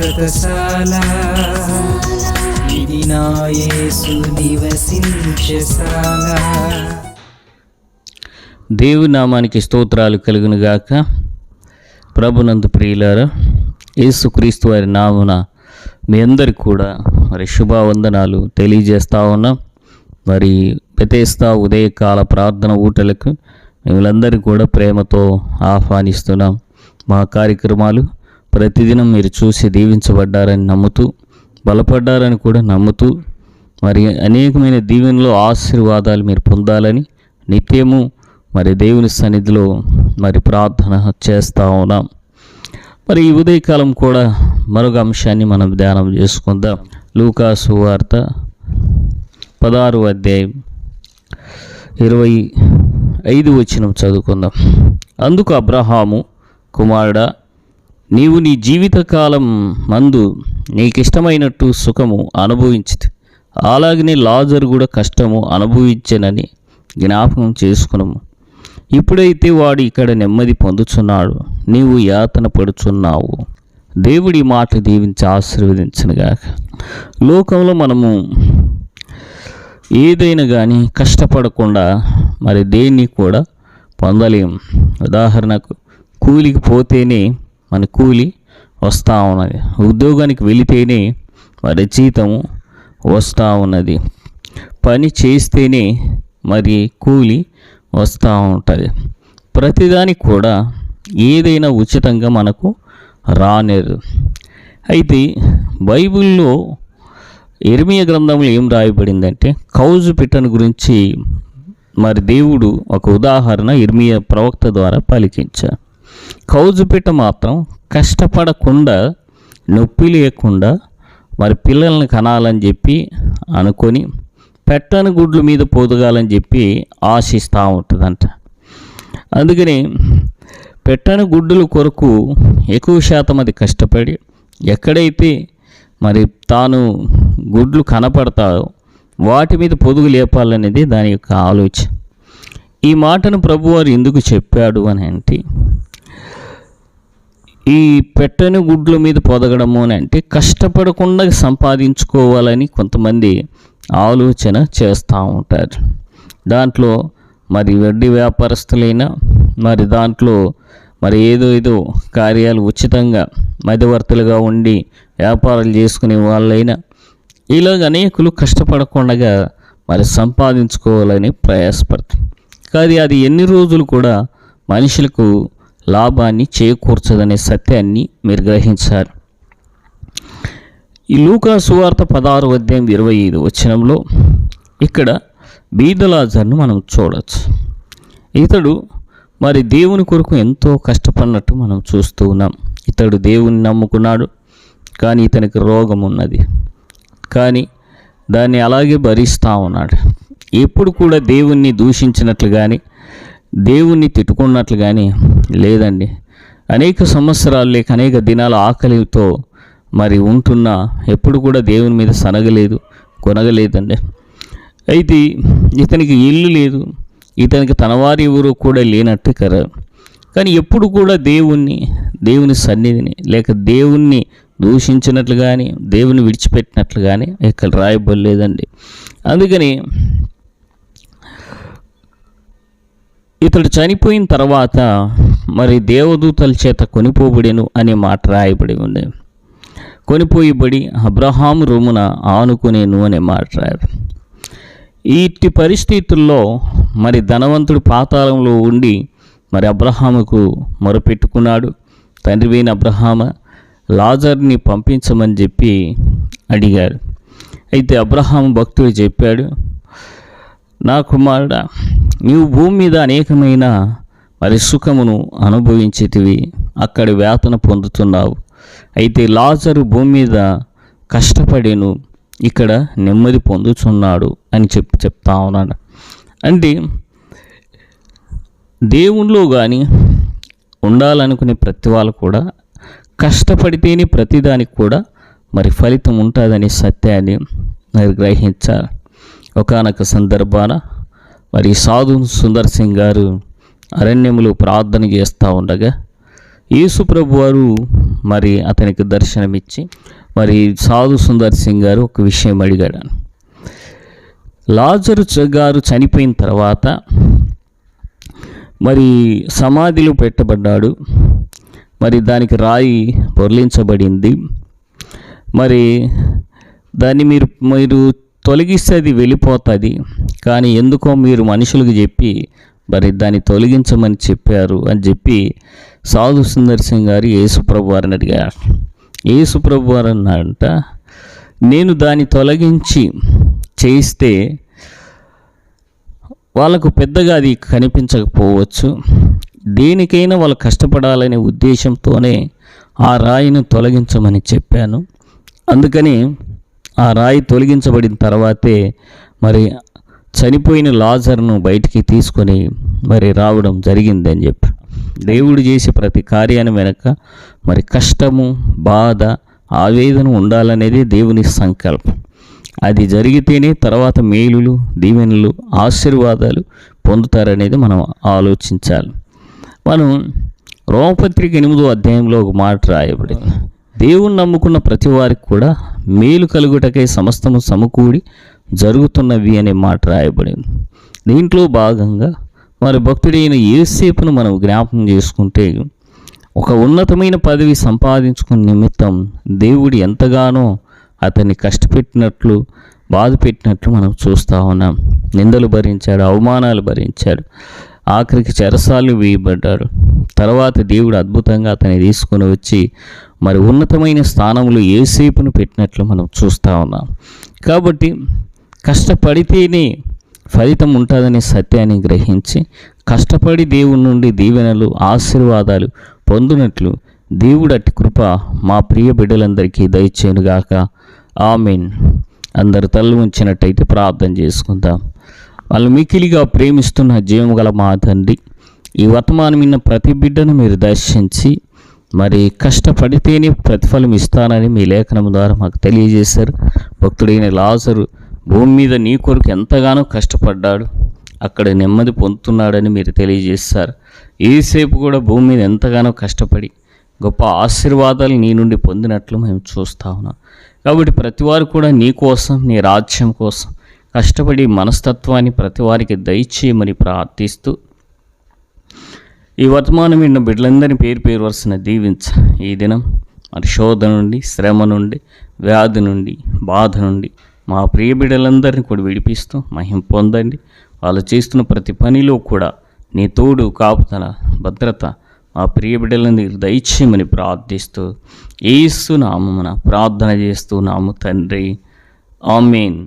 దేవు ఇది నా యేసు నివసించశాల దేవుని నామానికి స్తోత్రాలు కలుగును గాక. ప్రభునందు ప్రియులారా యేసుక్రీస్తు వారి నామున మీ అందరికి కూడా మరి శుభవందనాలు తెలియజేస్తా ఉన్నాం. మరి ప్రతిస్తా ఉదయకాల ప్రార్థన ఊటలకు మిమ్మల్ందరికీ కూడా ప్రేమతో ఆహ్వానిస్తున్నాం. మా కార్యక్రమాలు ప్రతిదినం మీరు చూసి దీవించబడ్డారని నమ్ముతూ బలపడ్డారని కూడా నమ్ముతూ మరి అనేకమైన దీవెనలు ఆశీర్వాదాలు మీరు పొందాలని నిత్యము మరి దేవుని సన్నిధిలో మరి ప్రార్థన చేస్తూ ఉన్నాం. మరి ఈ ఉదయకాలం కూడా మరొక అంశాన్ని మనం ధ్యానం చేసుకుందాం. లూకాసు వార్త పదహారు అధ్యాయం ఇరవై ఐదు వచ్చిన చదువుకుందాం. అందుకు అబ్రహాము కుమారుడా నీవు నీ జీవితకాలం మందు నీకిష్టమైనట్టు సుఖము అనుభవించదు అలాగనే లాజరు కూడా కష్టము అనుభవించనని జ్ఞాపకం చేసుకునము. ఇప్పుడైతే వాడు ఇక్కడ నెమ్మది పొందుచున్నాడు. నీవు యాతన పడుచున్నావు. దేవుడి మాట దీవించి ఆశీర్వదించనుగాక లోకంలో మనము ఏదైనా కానీ కష్టపడకుండా మరి దేన్ని కూడా పొందలేము. ఉదాహరణకు కూలికి పోతేనే మన కూలి వస్తూ ఉన్నది. ఉద్యోగానికి వెళితేనే మరి జీతము వస్తూ ఉన్నది. పని చేస్తేనే మరి కూలి వస్తూ ఉంటుంది. ప్రతిదానికి కూడా ఏదైనా ఉచితంగా మనకు రానేరు అయితే బైబిల్లో ఇర్మియ గ్రంథంలో ఏం రాయబడిందంటే కౌజు పిట్టను గురించి మరి దేవుడు ఒక ఉదాహరణ ఇర్మియ ప్రవక్త ద్వారా పలికించారు. కౌజు పిట్ట మాత్రం కష్టపడకుండా నొప్పి లేకుండా మరి పిల్లల్ని కనాలని చెప్పి అనుకొని పెట్టని గుడ్ల మీద పొదగాలని చెప్పి ఆశిస్తూ ఉంటుందంట. అందుకని పెట్టని గుడ్డుల కొరకు ఎక్కువ శాతం అది కష్టపడి ఎక్కడైతే మరి తాను గుడ్లు కనపడతాయో వాటి మీద పొదుగు లేపాలనేది దాని యొక్క ఆలోచన. ఈ మాటను ప్రభువారు ఎందుకు చెప్పాడు అని అంటే ఈ పెట్టని గుడ్ల మీద పొదగడము అని అంటే కష్టపడకుండా సంపాదించుకోవాలని కొంతమంది ఆలోచన చేస్తూ ఉంటారు. దాంట్లో మరి వడ్డీ వ్యాపారస్తులైనా మరి దాంట్లో మరి ఏదో ఏదో కార్యాలు ఉచితంగా మధ్యవర్తులుగా ఉండి వ్యాపారాలు చేసుకునే వాళ్ళైనా ఇలాగ అనేకులు కష్టపడకుండా మరి సంపాదించుకోవాలని ప్రయాసపడతారు. కానీ అది ఎన్ని రోజులు కూడా మనుషులకు లాభాన్ని చేకూర్చదనే సత్యాన్ని మీరు గ్రహించారు. ఈ లూకా సువార్త పదహారు అధ్యాయం ఇరవై ఐదు వచనంలో ఇక్కడ బీదలాజర్ను మనం చూడవచ్చు ఇతడు మరి దేవుని కొరకు ఎంతో కష్టపడినట్టు మనం చూస్తూ ఉన్నాం. ఇతడు దేవుని నమ్ముకున్నాడు కానీ ఇతనికి రోగం ఉన్నది. కానీ దాన్ని అలాగే భరిస్తూ ఉన్నాడు. ఎప్పుడు కూడా దేవుణ్ణి దూషించినట్లు కానీ దేవుణ్ణి తిట్టుకున్నట్లు కానీ లేదండి. అనేక సంవత్సరాలు లేక అనేక దినాల ఆకలితో మరి ఉంటున్నా ఎప్పుడు కూడా దేవుని మీద సనగలేదు కొనగలేదండి. అయితే ఇతనికి ఇల్లు లేదు ఇతనికి తనవారి ఎవరు కూడా లేనట్టు కదా కానీ ఎప్పుడు కూడా దేవుణ్ణి దేవుని సన్నిధిని లేక దేవుణ్ణి దూషించినట్లు కానీ దేవుని విడిచిపెట్టినట్లు కానీ ఇక్కడ రాయబడలేదండి. అందుకని ఇతడు చనిపోయిన తర్వాత మరి దేవదూతల చేత కొనిపోబడిను అనే మాట రాయబడి ఉంది. కొనిపోయిబడి అబ్రహాం రొమ్మున ఆనుకునేను అనే మాట రాయబడి ఇట్టి పరిస్థితుల్లో మరి ధనవంతుడు పాతాళంలో ఉండి మరి అబ్రహాముకు మొరపెట్టుకున్నాడు. తండ్రి పోయిన అబ్రహామ లాజర్ని పంపించమని చెప్పి అడిగాడు. అయితే అబ్రహాం భక్తుడు చెప్పాడు నా కుమారుడా నీవు భూమి మీద అనేకమైన మరి సుఖమును అనుభవించేటివి అక్కడ వేతన పొందుతున్నావు. అయితే లాజరు భూమి మీద కష్టపడేను ఇక్కడ నెమ్మది పొందుతున్నాడు అని చెప్పి చెప్తా ఉన్నాడు. అంటే దేవుణ్ణిలో కానీ ఉండాలనుకునే ప్రతి వాళ్ళు కూడా కష్టపడితేనే ప్రతిదానికి కూడా మరి ఫలితం ఉంటుందనే సత్యాన్ని మరి గ్రహించాలి. ఒకనొక సందర్భాన మరి సాధు సుందర్ సింగ్ గారు అరణ్యములు ప్రార్థన చేస్తూ ఉండగా యేసుప్రభు వారు మరి అతనికి దర్శనమిచ్చి మరి సాధు సుందర్ సింగ్ గారు ఒక విషయం అడిగాడు. లాజరు గారు చనిపోయిన తర్వాత మరి సమాధిలో పెట్టబడ్డాడు. మరి దానికి రాయి పొరలించబడింది. మరి దాన్ని మీరు మీరు తొలగిస్తే అది వెళ్ళిపోతుంది. కానీ ఎందుకో మీరు మనుషులకు చెప్పి మరి దాన్ని తొలగించమని చెప్పారు అని చెప్పి సాధు సుందర్ సింగ్ గారు యేసుప్రభు వారిని అడిగారు. యేసుప్రభు వారు అన్నాడంట నేను దాన్ని తొలగించి చేయిస్తే వాళ్ళకు పెద్దగా అది కనిపించకపోవచ్చు. దేనికైనా వాళ్ళు కష్టపడాలనే ఉద్దేశంతోనే ఆ రాయిని తొలగించమని చెప్పాను. అందుకని ఆ రాయి తొలగించబడిన తర్వాతే మరి చనిపోయిన లాజర్ను బయటికి తీసుకొని మరి రావడం జరిగిందని చెప్పి దేవుడు చేసే ప్రతి కార్యాన్ని వెనక మరి కష్టము బాధ ఆవేదన ఉండాలనేది దేవుని సంకల్పం. అది జరిగితేనే తర్వాత మేలులు దీవెనలు ఆశీర్వాదాలు పొందుతారనేది మనం ఆలోచించాలి. మనం రోమపత్రిక ఎనిమిదో అధ్యాయంలో ఒక మాట రాయబడింది. దేవుని నమ్ముకున్న ప్రతి వారికి కూడా మేలు కలుగుటకై సమస్తము సమకూడి జరుగుతున్నవి అనే మాట రాయబడింది. దీంట్లో భాగంగా మరి భక్తుడైన ఏసేపును మనం జ్ఞాపకం చేసుకుంటే ఒక ఉన్నతమైన పదవి సంపాదించుకున్న నిమిత్తం దేవుడు ఎంతగానో అతన్ని కష్టపెట్టినట్లు బాధ పెట్టినట్లు మనం చూస్తూ ఉన్నాం. నిందలు భరించాడు అవమానాలు భరించాడు. ఆఖరికి చెరసాలు వేయబడ్డాడు. తర్వాత దేవుడు అద్భుతంగా అతన్ని తీసుకొని వచ్చి మరి ఉన్నతమైన స్థానంలో ఏసేపును పెట్టినట్లు మనం చూస్తూ ఉన్నాం. కాబట్టి కష్టపడితేనే ఫలితం ఉంటుందనే సత్యాన్ని గ్రహించి కష్టపడి దేవుడి నుండి దీవెనలు ఆశీర్వాదాలు పొందినట్లు దేవుడు అట్టి కృప మా ప్రియ బిడ్డలందరికీ దయచేనుగాక ఆమెన్. అందరు తల్లు ఉంచినట్టయితే ప్రార్థన చేసుకుందాం. వాళ్ళు మికిలిగా ప్రేమిస్తున్న జీవం గల మా తండ్రి ఈ వర్తమానం ప్రతి బిడ్డను మీరు దర్శించి మరి కష్టపడితేనే ప్రతిఫలం ఇస్తానని మీ లేఖనం ద్వారా మాకు తెలియజేశారు. భక్తుడైన లాజరు భూమి మీద నీ కొరకు ఎంతగానో కష్టపడ్డాడు అక్కడ నెమ్మది పొందుతున్నాడని మీరు తెలియజేస్తారు ఏసేపు కూడా భూమి మీద ఎంతగానో కష్టపడి గొప్ప ఆశీర్వాదాలు నీ నుండి పొందినట్లు మేము చూస్తా ఉన్నాం. కాబట్టి ప్రతి వారు కూడా నీ కోసం నీ రాజ్యం కోసం కష్టపడి మనస్తత్వాన్ని ప్రతి వారికి దయచేయమని ప్రార్థిస్తూ ఈ వర్తమానం విన్న బిడ్డలందరినీ పేరు పేరు వరుసన దీవించ. ఈ దినం మరి శోధ నుండి శ్రమ నుండి వ్యాధి నుండి బాధ నుండి మా ప్రియ బిడ్డలందరినీ కూడా విడిపిస్తూ మహిం పొందండి. వాళ్ళు చేస్తున్న ప్రతి పనిలో కూడా నీ తోడు కాపుతన భద్రత మా ప్రియ బిడ్డలని దయచేయమని ప్రార్థిస్తూ ఏస్తున్నామన ప్రార్థన చేస్తూ తండ్రి. ఆమెన్.